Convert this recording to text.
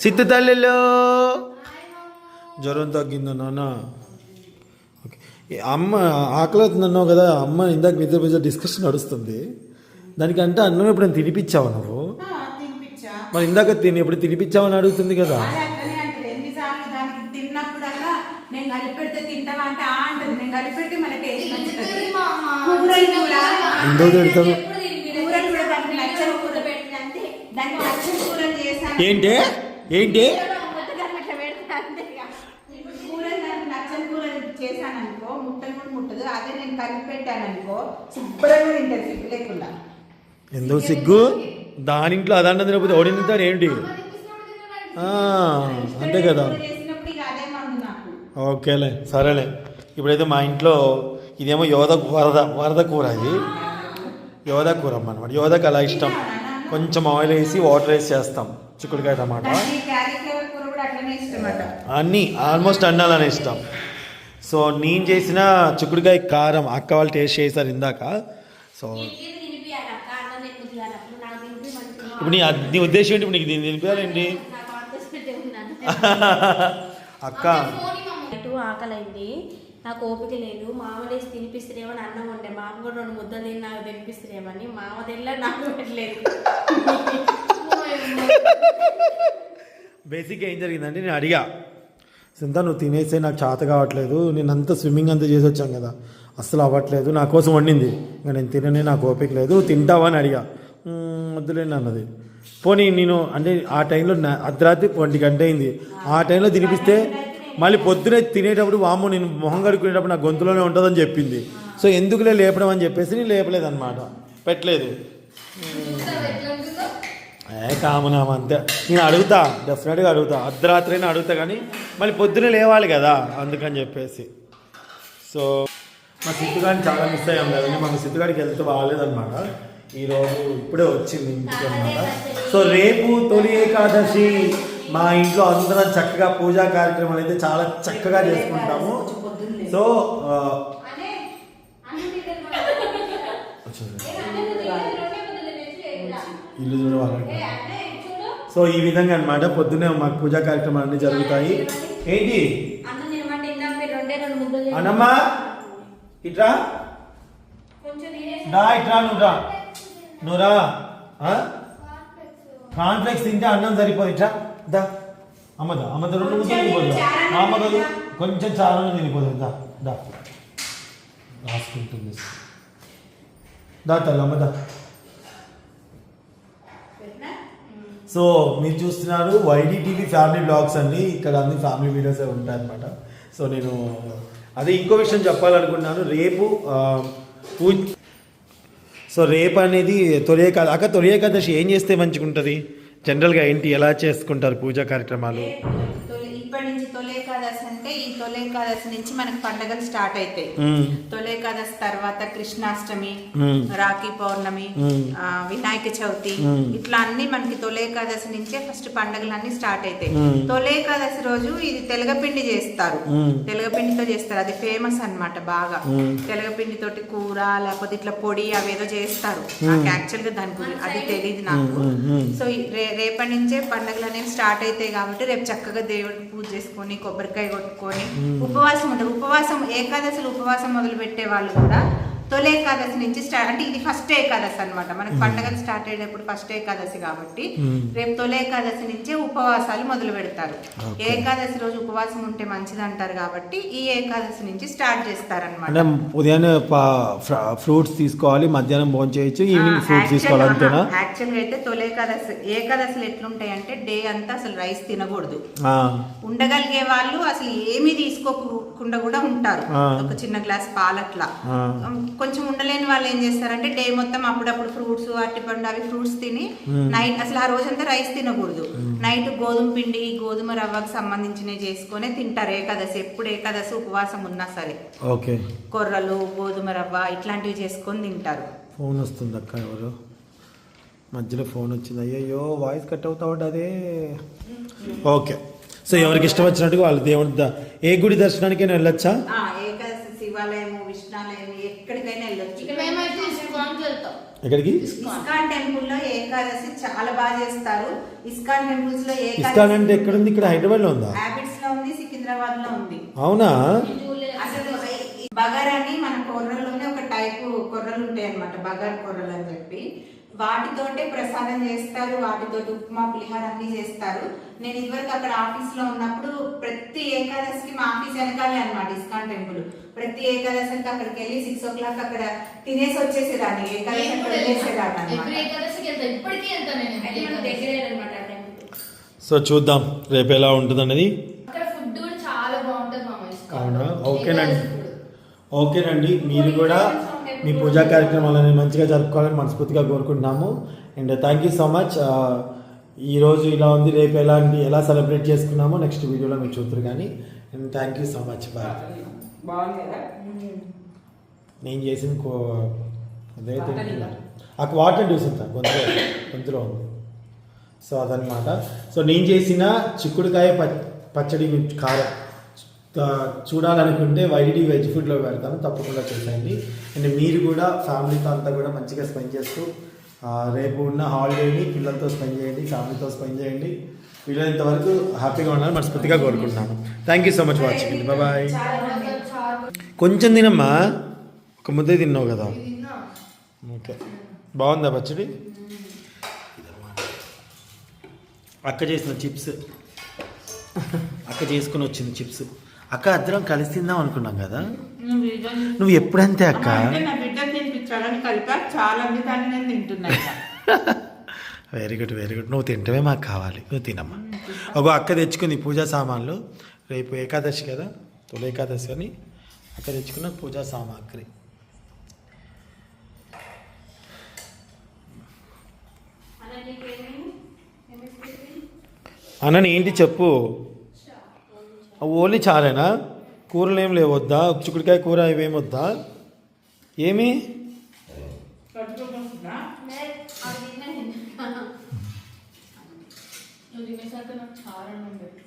సిత్తు తల్లిలో. జ్వరం తగ్గిందా నాన్న? ఓకే. అమ్మ ఆకలి అవుతుందన్నావు కదా అమ్మ ఇందాక నిద్ర మీద డిస్కషన్ నడుస్తుంది. దానికంటే అన్నం ఎప్పుడైనా తినిపించావు నువ్వు? ఆ, తినిపించా. మరి ఇందాక తిని ఎప్పుడు తినిపించావని అడుగుతుంది కదా. ఎందుకు తిడతావు? ఏంటి? ఏంటి? చేశాను అనుకో ముట్టలు కూడా ముట్టదు అదే నేను కలిపి పెట్టాను అనుకో శుభ్రంగా సిగ్గు లేకుండా ఎందుకు సిగ్గు? దాని ఇంట్లో అదండం తినకపోతే ఓడి ఏంటి? అంతే కదా. ఓకేలే సరేలే. ఇప్పుడైతే మా ఇంట్లో ఇదేమో యోధ వరద వరద కూర ఇది. యోధ కూర అన్నమాట. యోధకు అలా ఇష్టం. కొంచెం ఆయిల్ వేసి వాటర్ వేసి చేస్తాం. చిక్కుడుకాయ టమాటా అన్నీ ఆల్మోస్ట్ అన్నీ అలానే ఇష్టం. సో నేను చేసిన చిక్కుడుకాయ కారం అక్క వాళ్ళు టేస్ట్ చేశారు ఇందాక. సో ఇప్పుడు నీ అద్- నీ ఉద్దేశం ఏంటి? ఇప్పుడు నీకు దీన్ని ఉన్నాను. అక్క. ఆకలైంది. నాకు ఓపిక లేదు. మామ లేసి తినిపిస్తారేమని అన్నం ఉండే మామ కూడా రెండు ముద్దలు తిని నాకు తినిపిస్తారేమని. మామ తెల్ల నాకు పెట్టలేదు. బేసిక్గా ఏం జరిగిందంటే నేను అడిగా సింత నువ్వు తినేసే నాకు చేత కావట్లేదు నేను అంతా స్విమ్మింగ్ అంతా చేసి వచ్చాను కదా అస్సలు అవ్వట్లేదు నా కోసం వండింది ఇంకా నేను తిననే నాకు ఓపిక లేదు తింటావా? అని అడిగా. వద్దులేండి అన్నది. పోనీ నేను అంటే ఆ టైంలో అర్ధరాత్రి ఒంటి గంట అయింది. ఆ టైంలో తినిపిస్తే మళ్ళీ పొద్దునే తినేటప్పుడు వాము నేను మొహం కడుక్కునేటప్పుడు నా గొంతులోనే ఉంటుందని చెప్పింది. సో ఎందుకులే లేపడం అని చెప్పేసి నేను లేపలేదు అనమాట పెట్టలేదు. ఏ కామనామ అంతే నేను అడుగుతా డెఫినెట్గా అడుగుతా. అర్ధరాత్రి అయినా అడుగుతా కానీ మళ్ళీ పొద్దున లేవాలి కదా అందుకని చెప్పేసి. సో మా సిద్ధుగాడిని చాలా మిస్ అయ్యాం కదండి మా సిద్ధుగాడికి వెళ్తే బాగాలేదన్నమాట. ఈరోజు ఇప్పుడే వచ్చింది ఇంటికి అనమాట సో రేపు తొలి ఏకాదశి మా ఇంట్లో అందరం చక్కగా పూజా కార్యక్రమాలు అయితే చాలా చక్కగా చేసుకుంటాము. సో ఇల్లు చూడవాలంటే సో ఈ విధంగా అన్నమాట పొద్దున్నే మాకు పూజా కార్యక్రమాలు అన్నీ జరుగుతాయి. ఏంటి? అన్నమ్మా ఇట్రా. రా ఇట్రా నువ్వు రా. నువ్వు రా. కాన్ఫ్లెక్స్ తింటే అన్నం సరిపోదు. ఇట్రా దా. అమ్మదా అమ్మద రెండు ముద్దలు తినిపోదు. మా అమ్మ కాదు కొంచెం చాలా తినిపోదు. దా దా. రాసుకుంటుంది. దా తల్లి అమ్మదా పెట్టినా? సో మీరు చూస్తున్నారు వైడి టీవీ ఫ్యామిలీ బ్లాగ్స్ అండి. ఇక్కడ అన్ని ఫ్యామిలీ వీడియోసే ఉంటాయి అనమాట సో నేను అదే ఇంకో విషయం చెప్పాలనుకున్నాను రేపు పూజ సో రేపు అనేది తొలి అక్క తొలియకాదశి ఏం చేస్తే మంచిగా ఉంటుంది జనరల్గా ఏంటి? ఎలా చేసుకుంటారు పూజా కార్యక్రమాలు? తొలి ఇప్పటి నుంచి తొలి ఏకాదశి అంటే ఈ తొలి ఏకాదశి నుంచి మనకి పండగలు స్టార్ట్ అవుతాయి మ్మ్. తొలి ఏకాదశి తర్వాత కృష్ణాష్టమి. రాఖీ పౌర్ణమి వినాయక చవితి. ఇట్లా అన్ని మనకి తొలి ఏకాదశి నుంచే ఫస్ట్ పండగలు అన్ని స్టార్ట్ అవుతాయి మ్మ్. తొలి ఏకాదశి రోజు ఇది తెలగపిండి చేస్తారు. తెలగపిండితో చేస్తారు అది ఫేమస్ అన్నమాట బాగా. తెలగపిండి తోటి కూర లేకపోతే ఇట్లా పొడి అవేదో చేస్తారు నాకు యాక్చువల్గా దాని గురించి అది తెలియదు నాకు. సో రేపటి నుంచే పండుగలు అనేవి స్టార్ట్ అవుతాయి కాబట్టి రేపు చక్కగా దేవుడికి పూజ చేసుకొని కొబ్బరికాయ కొట్టుకొని ఉపవాసం ఉంటారు ఉపవాసం ఏకాదశిలో ఉపవాసం మొదలు పెట్టే వాళ్ళు కూడా తొలి ఏకాదశి నుంచి స్టార్ట్ అంటే ఇది ఫస్ట్ ఏకాదశి అన్నమాట. మనకి పండుగలు స్టార్ట్ అయ్యేటప్పుడు ఫస్ట్ ఏకాదశి కాబట్టి. రేపు తొలి ఏకాదశి నుంచే ఉపవాసాలు మొదలు పెడతారు. ఏకాదశి రోజు ఉపవాసం ఉంటే మంచిది అంటారు కాబట్టి ఈ ఏకాదశి నుంచి స్టార్ట్ చేస్తారన్నమాట. అంటే ఉదయాన్నే ఫ్రూట్స్ తీసుకోవాలి మధ్యాహ్నం భోజనం చేయొచ్చు ఈవినింగ్ ఫ్రూట్స్ తీసుకోవాలి అంతేనా? యాక్చువల్గా అయితే తొలి ఏకాదశి ఏకాదశిలు ఎట్లుంటాయి అంటే డే అంతా అసలు రైస్ తినకూడదు. ఉండగలిగే వాళ్ళు అసలు ఏమీ తీసుకోకుండా కూడా ఉంటారు. ఒక చిన్న గ్లాస్ పాలట్లా. కొంచెం ఉండలేని వాళ్ళు ఏం చేస్తారంటే డే మొత్తం అప్పుడప్పుడు ఫ్రూట్స్ అరటిపండు అవి ఫ్రూట్స్ తిని నైట్ అసలు ఆ రోజంతా రైస్ తినకూడదు. నైట్ గోధుమ పిండి గోధుమ రవ్వకు సంబంధించినవి చేసుకొని తింటారు. ఏకాదశి ఎప్పుడు ఏకాదశి ఉపవాసం ఉన్నా సరే. ఓకే. కొర్రలు గోధుమ రవ్వ ఇట్లాంటివి చేసుకొని తింటారు. ఫోన్ వస్తుంది అక్క ఎవరు? మధ్యలో ఫోన్ వచ్చింది. అయ్యయ్యో వాయిస్ కట్ అవుతా ఉంటుంది ఓకే. సో ఎవరికి ఇష్టం వచ్చినట్టుగా వాళ్ళు దేవుడి ఏ గుడి దర్శనానికైనా వెళ్ళొచ్చా? శివాలయము విష్ణాలయం ఎక్కడికైనా వెళ్ళొచ్చు. ఎక్కడికి? ఇస్కాన్ టెంపుల్లో ఏకాదశి చాలా బాగా చేస్తారు. ఇస్కాన్ టెంపుల్స్లో ఇస్కాన్ అంటే ఎక్కడుంది? ఇక్కడ హైదరాబాద్లో ఉందా? హ్యాబిట్స్లో ఉంది సికింద్రాబాద్లో ఉంది. అవునా? అసలు ఈ బగర్ అని మన కొర్రలోనే ఒక టైపు కొర్రలు ఉంటాయి అన్నమాట బగర్ కొర్రలు అని చెప్పి. వాటితోటే ప్రసాదం చేస్తారు వాటితోటి ఉప్మా పులిహార అన్ని చేస్తారు. నేను ఇదివరకు అక్కడ ఆఫీస్లో ఉన్నప్పుడు ప్రతి ఏకాదశికి మా ఆఫీస్ వెనకాలే అన్నమాట ఇస్కాన్ టెంపుల్. ప్రతి ఏకాదశికి అక్కడికి వెళ్ళి సిక్స్ ఓ క్లాక్ అక్కడ తినేసి వచ్చేసేదాన్ని ఏకాదశి అనమాట సో చూద్దాం రేపు ఎలా ఉంటుంది అనేది. అక్కడ ఫుడ్ కూడా చాలా బాగుంటుంది మామ ఇస్కాన్ అవునా? లో. ఓకేనండి. ఓకేనండి. మీరు కూడా మీ పూజా కార్యక్రమాలను మంచిగా జరుపుకోవాలని మనస్ఫూర్తిగా కోరుకుంటున్నాము. And thank you so much ఈరోజు ఇలా ఉంది రేపు ఎలాంటి ఎలా సెలబ్రేట్ చేసుకున్నామో నెక్స్ట్ వీడియోలో మీరు చూద్దరు కానీ. And thank you so much bye నేను చేసిన కో అదే ఆ వాటర్ చూసింటా. గొంతులో గొంతులో ఉంది. సో అదనమాట సో నేను చేసిన చిక్కుడుకాయ పచ్చడి కారం. చూడాలనుకుంటే వైడి వెజ్ ఫుడ్లో పెడతాను తప్పకుండా చూసేయండి. అండ్ మీరు కూడా ఫ్యామిలీతో అంతా కూడా మంచిగా స్పెండ్ చేస్తూ రేపు ఉన్న హాలిడేని పిల్లలతో స్పెండ్ చేయండి ఫ్యామిలీతో స్పెండ్ చేయండి. వీలైనంత వరకు హ్యాపీగా ఉండాలని మనస్ఫూర్తిగా కోరుకుంటున్నాను. Thank you so much watching bye కొంచెం తినమ్మా. ఒక ముద్దే తిన్నావు కదా. ఓకే. బాగుందా పచ్చడి? అక్క చేసిన చిప్స్. అక్క చేసుకుని వచ్చింది చిప్స్. అక్క అద్దరం కలిసి తిందాం అనుకున్నాం కదా? నువ్వు ఎప్పుడంతే అక్క. వెరీ గుడ్ వెరీ గుడ్ నువ్వు తింటమే మాకు కావాలి. నువ్వు తినమ్మా. ఒక అక్క తెచ్చుకుంది పూజా సామాన్లు. రేపు ఏకాదశి కదా? తొలి ఏకాదశి అని అక్క తెచ్చుకున్న పూజా సామాగ్రి. అన్న ఏంటి చెప్పు. ఓన్లీ చాలేనా? కూరలు ఏం లేవద్దా? చిక్కుడుకాయ కూర ఇవేం వద్దా? ఏమి? అది తిన్నా నేను. నువ్వు తినేసాక నాకు చాలా ఉండే. చాలా నీకు.